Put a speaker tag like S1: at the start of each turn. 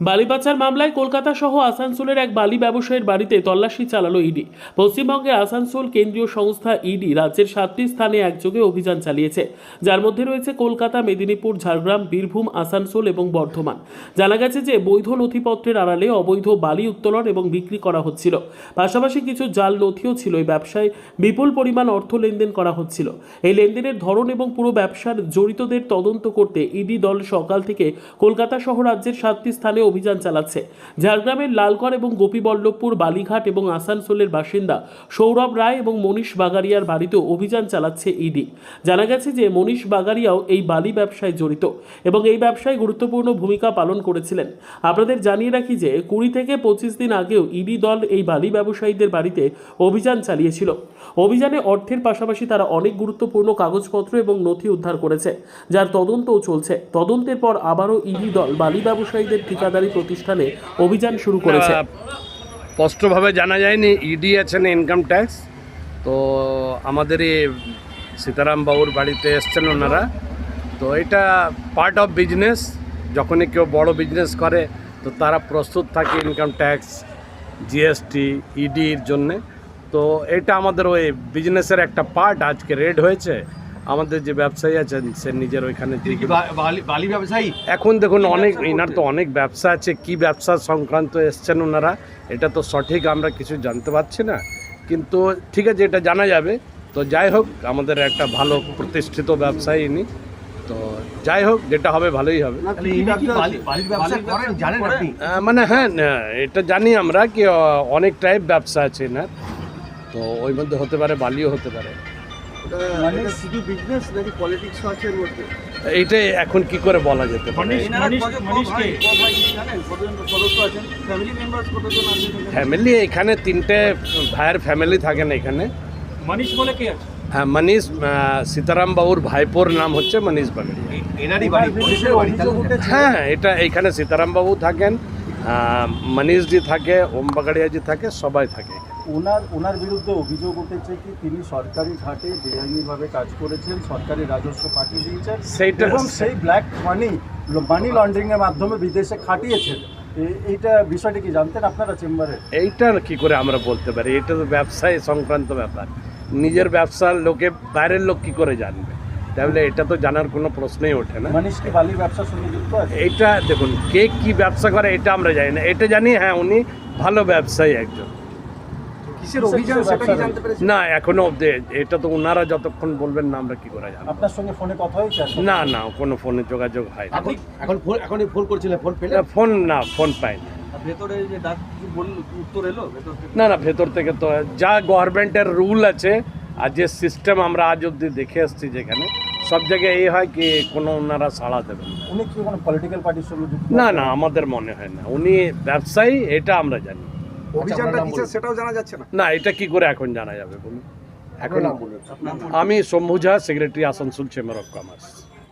S1: বালি পাচার মামলায় কলকাতা সহ আসানসোলের এক বালি ব্যবসায়ীর বাড়িতে তল্লাশি চালালো ইডি। পশ্চিমবঙ্গের আসানসোল কেন্দ্রীয় সংস্থা ইডি রাজ্যের সাতটি স্থানে একযোগে অভিযান চালিয়েছে। যার মধ্যে রয়েছে কলকাতা, মেদিনীপুর, ঝাড়গ্রাম, বীরভূম, আসানসোল এবং বর্ধমান। জানা গেছে যে বৈধ নথিপত্রের আড়ালে অবৈধ বালি উত্তোলন এবং বিক্রি করা হচ্ছিল। পাশাপাশি কিছু জাল নথিও ছিল এই ব্যবসায়। বিপুল পরিমাণ অর্থ লেনদেন করা হচ্ছিল। এই লেনদেনের ধরন এবং পুরো ব্যবসার জড়িতদের তদন্ত করতে ইডি দল সকাল থেকে কলকাতা সহ রাজ্যের সাতটি স্থানে অভিযান চালাচ্ছে। ঝাড়গ্রামের লালগড় এবং গোপীবল্লভপুর, বালিঘাট এবং আসানসোলের বাসিন্দা সৌরভ রায় এবং মনীষ বাগারিয়ার বাড়িতেও অভিযান চালাচ্ছে ইডি। জানা গেছে যে, মনীষ বাগারিয়াও এই বালি ব্যবসায় জড়িত এবং এই ব্যবসায় গুরুত্বপূর্ণ ভূমিকা পালন করেছিলেন। আপনাদের জানিয়ে রাখি যে, কুড়ি থেকে পঁচিশ দিন আগেও ইডি দল এই বালি ব্যবসায়ীদের বাড়িতে অভিযান চালিয়েছিল। অভিযানে অর্থের পাশাপাশি তারা অনেক গুরুত্বপূর্ণ কাগজপত্র এবং নথি উদ্ধার করেছে, যার তদন্তও চলছে। তদন্তের পর আবারও ইডি দল বালি ব্যবসায়ীদের ঠিকাদারি প্রতিষ্ঠানে অভিযান শুরু করেছে।
S2: স্পষ্টভাবে জানা যায়নি, ইডি আছেন ইনকাম ট্যাক্স তো আমাদের এই সীতারাম বাবুর বাড়িতে এসছেন ওনারা। তো এটা পার্ট অফ বিজনেস যখনই কেউ বড় বিজনেস করে, তো তারা প্রস্তুত থাকে ইনকাম ট্যাক্স জিএসটি ইডির জন্যে। তো এটা আমাদের ওই বিজনেসের একটা পার্ট আজকে রেড হয়েছে। আমাদের যে ব্যবসায়ী আছেন সে নিজের ওইখানে
S3: বালি ব্যবসায়ী?
S2: এখন দেখুন অনেক এনার তো অনেক ব্যবসা আছে কি ব্যবসা সংক্রান্ত এসছেন ওনারা এটা তো সঠিক আমরা কিছু জানতে পারছি না। কিন্তু ঠিক আছে এটা জানা যাবে। তো যাই হোক আমাদের একটা ভালো প্রতিষ্ঠিত ব্যবসায়ী ইনি। তো যাই হোক যেটা হবে ভালোই হবে। মানে হ্যাঁ না, এটা জানি আমরা কি অনেক টাইপ ব্যবসা আছে এনার। তো ওই মধ্যে হতে পারে বালিও হতে পারে।
S3: মানে শুধু বিজনেস নাকি পলিটিক্স আছে এর মধ্যে?
S2: এইটাই এখন কি করে বলা যেতে পারে? ফ্যামিলি এখানে? তিনটে ভাইয়ের ফ্যামিলি থাকেন এখানে।
S4: মনীষ বলে কে আছে?
S2: হ্যাঁ মনীষ সীতারাম বাবুর ভাইপোর নাম হচ্ছে মনীষ বাগড়িয়া।
S3: তাহলে?
S2: হ্যাঁ এটা এখানে সীতারাম বাবু থাকেন মনীষজি থাকে ওম বাগাড়িয়াজি থাকে সবাই থাকে।
S5: ওনার ওনার বিরুদ্ধে অভিযোগ উঠেছে কি তিনি সরকারি ঘাটে বেআইনিভাবে কাজ করেছেন সরকারি রাজস্ব পাঠিয়ে দিয়েছেন
S2: সেইটা
S5: এবং সেই ব্ল্যাক মানি মানি লন্ডারিং এর মাধ্যমে বিদেশে খাটিয়েছেন। এইটা বিষয়টা কি জানতেন আপনারা চেম্বারে?
S2: এইটা কি করে আমরা বলতে পারি? এটা তো ব্যবসায় সংক্রান্ত ব্যাপার। নিজের ব্যবসার লোকে বাইরের লোক কি করে জানবে? তাহলে এটা তো জানার কোনো প্রশ্নই ওঠে না।
S5: মানিশ কি বালি ব্যবসার সঙ্গে যুক্ত আছে?
S2: এইটা দেখুন কে কি ব্যবসা করে এটা আমরা জানি না। এটা জানি হ্যাঁ উনি ভালো ব্যবসায়ী একজন
S3: কিসের অভিযান সেটা কি জানতে পেরেছেন
S2: না এখনও অব্দি এটা তো ওনারা যতক্ষণ বলবেন না আমরা কি করে জানব?
S5: আপনার সঙ্গে ফোনে কথা হয়েছে
S2: না না কোনো ফোনে যোগাযোগ হয় না।
S3: এখন ফোন এখনই ফোন করছিলেন ফোন পেলে?
S2: ফোন না ফোন পাইনি
S3: ভেতরে যে ডাক উত্তর এলো? ভেতর থেকে?
S2: না না ভেতর থেকে তো যা গভর্নমেন্টের রুল আছে আর যে সিস্টেম আমরা আজ অব্দি দেখে এসেছি যেখানে সব জায়গায় এই হয় কি কোনো ওনারা সাড়া দেবেন।
S5: উনি কি কোনো পলিটিক্যাল পার্টির সঙ্গে
S2: না না আমাদের মনে হয় না। উনি ব্যবসায়ী এটা আমরা জানি।
S3: অভিযানটা কিসের সেটাও জানা যাচ্ছে না।
S2: না এটা কি করে এখন জানা যাবে বলুন? এখন আমি Shambhu Jha secretary Asansol chamber of commerce.